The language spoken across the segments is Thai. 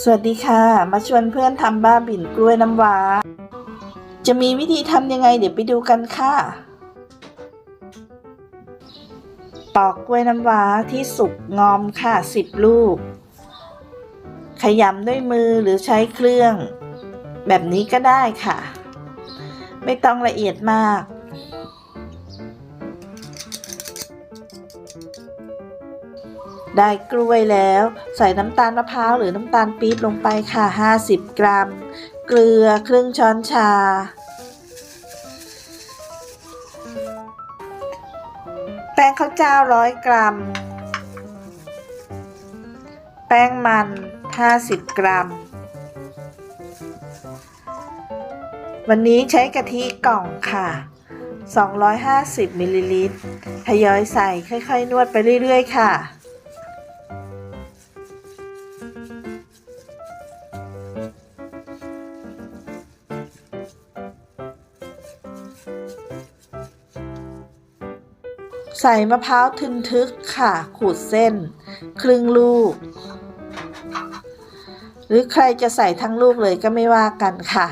สวัสดีค่ะ มาชวนเพื่อนทำบ้าบิ่นกล้วยน้ำว้า จะมีวิธีทำยังไงเดี๋ยวไปดูกันค่ะ ปอกกล้วยน้ำว้าที่สุกงอมค่ะสิบลูก ขยำด้วยมือหรือใช้เครื่อง แบบนี้ก็ได้ค่ะ ไม่ต้องละเอียดมาก ได้กล้วยแล้ว ใส่น้ำตาลมะพร้าวหรือน้ำตาลปี๊บลงไปค่ะ 50 กรัม เกลือครึ่งช้อนชา แป้งข้าวเจ้าร้อยกรัม แป้งมัน 50 กรัม วันนี้ใช้กะทิกล่องค่ะ250มิลลิลิตรทยอยใส่ค่อย ๆ นวดไปเรื่อย ๆ ค่ะ ใส่มะพร้าวทึนทึกค่ะ ขูดเส้น ครึ่งลูก หรือใครจะใส่ทั้งลูกเลยก็ไม่ว่ากันค่ะ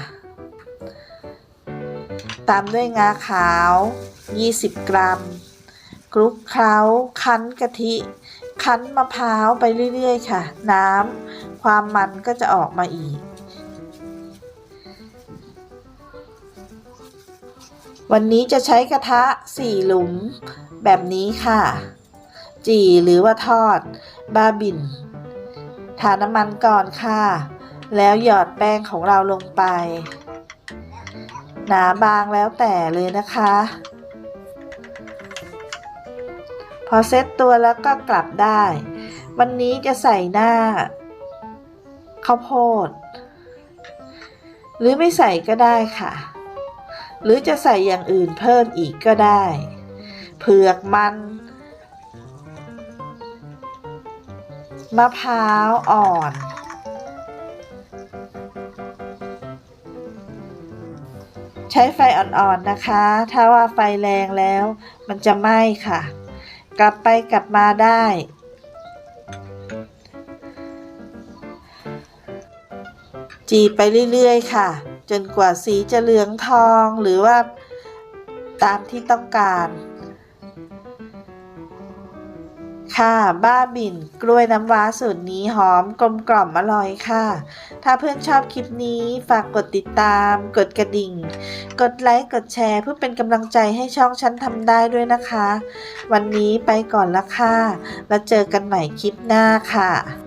ตามด้วยงาขาว 20 กรัมคลุกเคล้า คั้นกะทิ คั้นมะพร้าวไปเรื่อย ๆ ค่ะ น้ำความมันก็จะออกมาอีก วันนี้จะใช้กระทะ4หลุม แบบนี้ค่ะ จี่หรือว่าทอด บาบิน ทาน้ำมันก่อนค่ะ แล้วหยอดแป้งของเราลงไป หนาบางแล้วแต่เลยนะคะ พอเซตตัวแล้วก็กลับได้ วันนี้จะใส่หน้าข้าวโพด หรือไม่ใส่ก็ได้ค่ะ หรือจะใส่อย่างอื่นเพิ่มอีกก็ได้ เผือกมันมะพร้าวอ่อน ใช้ไฟอ่อนๆนะคะ ถ้าว่าไฟแรงแล้ว มันจะไหม้ค่ะ กลับไปกลับมาได้ จีไปเรื่อยๆค่ะ จนกว่าสีจะเหลืองทองหรือว่าตามที่ต้องการ ค่ะบ้าบินกล้วยน้ำว้าสูตรนี้หอมกลมกล่อมอร่อยค่ะ ถ้าเพื่อนชอบคลิปนี้ฝากกดติดตาม กดกระดิ่ง กดไลค์ กดแชร์ เพื่อเป็นกำลังใจให้ช่องฉันทำได้ด้วยนะคะ วันนี้ไปก่อนละค่ะ แล้วเจอกันใหม่คลิปหน้าค่ะ